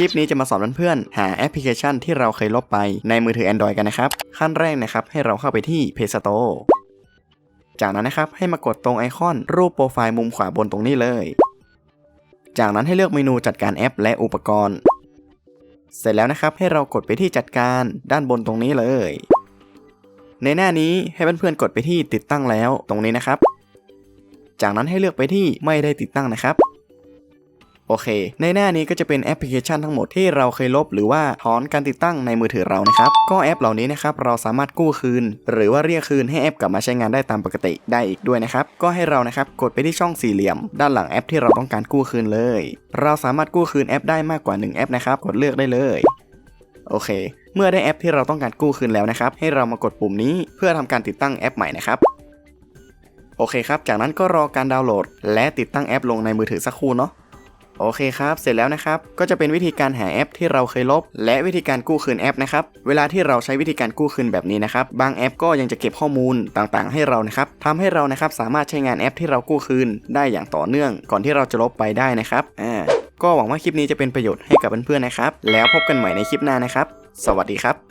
ลิปนี้จะมาสอนเพื่อนๆหาแอปพลิเคชันที่เราเคยลบไปในมือถือ Android กันนะครับ ขั้นแรกนะครับให้เราเข้าไปที่ Play Store จากนั้นนะครับให้มากดตรงไอคอนรูปโปรไฟล์มุมขวาบนตรงนี้เลย จากนั้นให้เลือกเมนูจัดการแอปและอุปกรณ์ เสร็จแล้วนะครับให้เรากดไปที่จัดการด้านบนตรงนี้เลย ในหน้านี้ให้เพื่อนๆกดไปที่ติดตั้งแล้วตรงนี้นะครับ จากนั้นให้เลือกไปที่ไม่ได้ติดตั้งนะครับ โอเค ในหน้านี้ก็จะเป็นแอปพลิเคชันทั้งหมดที่เราเคยลบ หรือว่าถอนการติดตั้งในมือถือเรานะครับ ก็แอปเหล่านี้นะครับเราสามารถกู้คืน หรือว่าเรียกคืนให้แอปกลับมาใช้งานได้ตามปกติได้อีกด้วยนะครับ ก็ให้เรานะครับกดไปที่ช่องสี่เหลี่ยม ด้านหลังแอปที่เราต้องการกู้คืนเลย เราสามารถกู้คืนแอปได้มากกว่า 1 แอปนะครับ กดเลือกได้เลย โอเค เมื่อได้แอปที่เราต้องการกู้คืนแล้วนะครับ ให้เรามากดปุ่มนี้เพื่อทำการติดตั้งแอปใหม่นะครับโอเคครับ จากนั้นก็รอการดาวน์โหลด และติดตั้งแอปลงในมือถือสักครู่เนาะ โอเคครับ เสร็จแล้วนะครับ ก็จะเป็นวิธีการหาแอปที่เราเคยลบ และวิธีการกู้คืนแอปนะครับ เวลาที่เราใช้วิธีการกู้คืนแบบนี้นะครับ บางแอปก็ยังจะเก็บข้อมูลต่างๆ ให้เรานะครับทำให้เรานะครับสามารถใช้งานแอปที่เรากู้คืนได้อย่างต่อเนื่อง ก่อนที่เราจะลบไปได้นะครับ อ่า ก็หวังว่าคลิปนี้จะเป็นประโยชน์ให้กับเพื่อนๆนะครับ แล้วพบกันใหม่ในคลิปหน้านะครับ สวัสดีครับ